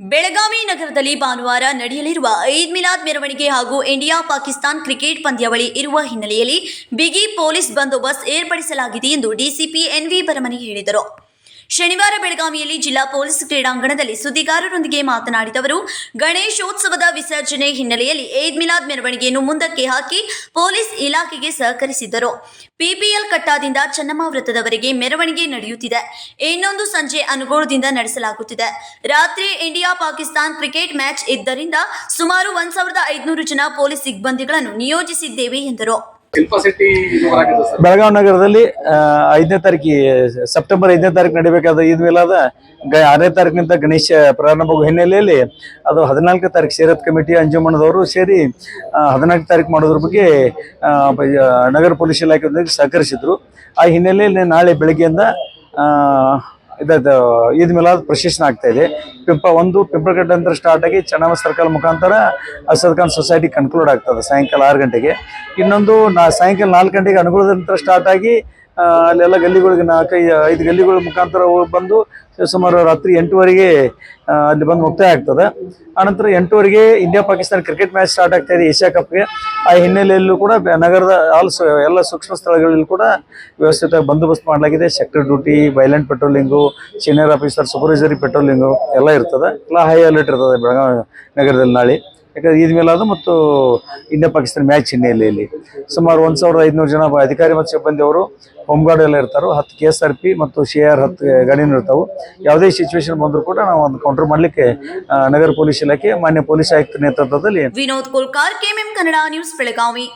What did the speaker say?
ಬೆಳಗಾವಿ ನಗರದಲ್ಲಿ ಭಾನುವಾರ ನಡೆಯಲಿರುವ ಈದ್ ಮಿಲಾದ್ ಮೆರವಣಿಗೆ ಹಾಗೂ ಇಂಡಿಯಾ ಪಾಕಿಸ್ತಾನ್ ಕ್ರಿಕೆಟ್ ಪಂದ್ಯಾವಳಿ ಇರುವ ಹಿನ್ನೆಲೆಯಲ್ಲಿ ಬಿಗಿ ಪೊಲೀಸ್ ಬಂದೋಬಸ್ತ್ ಏರ್ಪಡಿಸಲಾಗಿದೆ ಎಂದು ಡಿಸಿಪಿ ಎನ್ವಿ ಬರಮನಿ ಹೇಳಿದರು. ಶನಿವಾರ ಬೆಳಗಾವಿಯಲ್ಲಿ ಜಿಲ್ಲಾ ಪೊಲೀಸ್ ಕ್ರೀಡಾಂಗಣದಲ್ಲಿ ಸುದ್ದಿಗಾರರೊಂದಿಗೆ ಮಾತನಾಡಿದ ಅವರು, ಗಣೇಶೋತ್ಸವದ ವಿಸರ್ಜನೆ ಹಿನ್ನೆಲೆಯಲ್ಲಿ ಈದ್ ಮಿಲಾದ್ ಮೆರವಣಿಗೆಯನ್ನು ಮುಂದಕ್ಕೆ ಹಾಕಿ ಪೊಲೀಸ್ ಇಲಾಖೆಗೆ ಸಹಕರಿಸಿದ್ದರು. ಪಿಪಿಎಲ್ ಕಟ್ಟಾದಿಂದ ಚನ್ನಮ್ಮ ವೃತ್ತದವರೆಗೆ ಮೆರವಣಿಗೆ ನಡೆಯುತ್ತಿದೆ. ಇನ್ನೊಂದು ಸಂಜೆ ಅನುಗೋಳದಿಂದ ನಡೆಸಲಾಗುತ್ತಿದೆ. ರಾತ್ರಿ ಇಂಡಿಯಾ ಪಾಕಿಸ್ತಾನ್ ಕ್ರಿಕೆಟ್ ಮ್ಯಾಚ್ ಇದ್ದರಿಂದ ಸುಮಾರು ಒಂದ್ ಸಾವಿರದ ಐದುನೂರು ಜನ ಪೊಲೀಸ್ ಸಿಬ್ಬಂದಿಗಳನ್ನು ನಿಯೋಜಿಸಿದ್ದೇವೆ ಎಂದರು. ಬೆಳಗಾವಿ ನಗರದಲ್ಲಿ ಐದನೇ ತಾರೀಕಿ, ಸೆಪ್ಟೆಂಬರ್ ಐದನೇ ತಾರೀಕು ನಡಿಬೇಕಾದ ಈದ್ ಮಿಲಾದ ಆರನೇ ತಾರೀಕಿನಿಂದ ಗಣೇಶ ಪ್ರಾರಂಭವಾಗುವ ಹಿನ್ನೆಲೆಯಲ್ಲಿ ಅದು ಹದಿನಾಲ್ಕನೇ ತಾರೀಕು ಸೇರತ್ ಕಮಿಟಿ ಅಂಜುಮಣದವರು ಸೇರಿ ಹದಿನಾಲ್ಕು ತಾರೀಕು ಮಾಡೋದ್ರ ಬಗ್ಗೆ ನಗರ ಪೊಲೀಸ್ ಇಲಾಖೆಯೊಂದಿಗೆ ಸಹಕರಿಸಿದ್ರು. ಆ ಹಿನ್ನೆಲೆಯಲ್ಲಿ ನಾಳೆ ಬೆಳಗ್ಗೆಯಿಂದ ಆ, ಇದದು ಈದ್ ಮಿಲಾದ್ ಪ್ರಶಸ್ತಿ ಆಗ್ತಾ ಇದೆ. ಪಿಂಪ ಒಂದು ಪಿಂಪಳಗಡ್ಡೆ ಅಂತ ಸ್ಟಾರ್ಟ್ ಆಗಿ ಚೆನ್ನಮ್ಮ ಸರ್ಕಲ್ ಮುಖಾಂತರ ಅಸದ್ ಖಾನ್ ಸೊಸೈಟಿ ಕನ್ಕ್ಲೂಡ್ ಆಗ್ತದೆ ಸಾಯಂಕಾಲ ಆರು ಗಂಟೆಗೆ. ಇನ್ನೊಂದು ನಾ ಸಾಯಂಕಾಲ ನಾಲ್ಕು ಗಂಟೆಗೆ ಅನುಗುಣದ ನಂತರ ಸ್ಟಾರ್ಟ್ ಆಗಿ ಅಲ್ಲೆಲ್ಲ ಗಲ್ಲಿಗಳಿಗೆ ನಾಲ್ಕು ಐದು ಗಲ್ಲಿಗಳ ಮುಖಾಂತರ ಬಂದು ಸುಮಾರು ರಾತ್ರಿ ಎಂಟುವರೆಗೆ ಅಲ್ಲಿ ಬಂದು ಮುಕ್ತಾಯ ಆಗ್ತದೆ. ಆನಂತರ ಎಂಟುವರೆಗೆ India Pakistan cricket match start ಆಗ್ತಾ ಇದೆ ಏಷ್ಯಾ ಕಪ್ಗೆ ಆ ಹಿನ್ನೆಲೆಯಲ್ಲೂ ಕೂಡ ನಗರದ ಆಲ್ ಎಲ್ಲ ಸೂಕ್ಷ್ಮ ಸ್ಥಳಗಳಲ್ಲಿ ಕೂಡ ವ್ಯವಸ್ಥಿತ ಬಂದೋಬಸ್ತ್ ಮಾಡಲಾಗಿದೆ. Sector duty violent patrolling senior officer supervisory patrolling ಎಲ್ಲ ಇರ್ತದೆ. ಎಲ್ಲ ಹೈ ಅಲರ್ಟ್ ಇರ್ತದೆ ಬೆಳಗಾವಿ ನಗರದಲ್ಲಿ ನಾಳೆ. ಯಾಕಂದ್ರೆ ಈದ್ ಮೇಲಾದ ಮತ್ತು ಇಂಡಿಯಾ ಪಾಕಿಸ್ತಾನ ಮ್ಯಾಚ್ ಹಿನ್ನೆಲೆಯಲ್ಲಿ. ಸುಮಾರು ಒಂದು ಸಾವಿರದ ಐದುನೂರು ಜನ ಅಧಿಕಾರಿ ಮತ್ತು ಸಿಬ್ಬಂದಿ ಅವರು ಹೋಮ್ ಗಾರ್ಡ್ ಎಲ್ಲ ಇರ್ತಾರೆ. ಹತ್ತು ಕೆ ಎಸ್ ಆರ್ ಪಿ ಮತ್ತು ಸಿ ಆರ್ ಹತ್ತು ಗಾಡಿನೂ ಇರ್ತಾವೆ. ಯಾವುದೇ ಸಿಚುವೇಶನ್ ಬಂದರೂ ಕೂಡ ನಾವು ಒಂದು ಕೌಂಟರ್ ಮಾಡಲಿಕ್ಕೆ ನಗರ ಪೊಲೀಸ್ ಇಲಾಖೆ, ಮಾನ್ಯ ಪೊಲೀಸ್ ಆಯುಕ್ತ ನೇತೃತ್ವದಲ್ಲಿ ವಿನೋದ್ ಕೋಲ್ಕಾರ್, ಕೆಎಂಎಂ ಕನ್ನಡ ನ್ಯೂಸ್ ಬೆಳಗಾವಿ.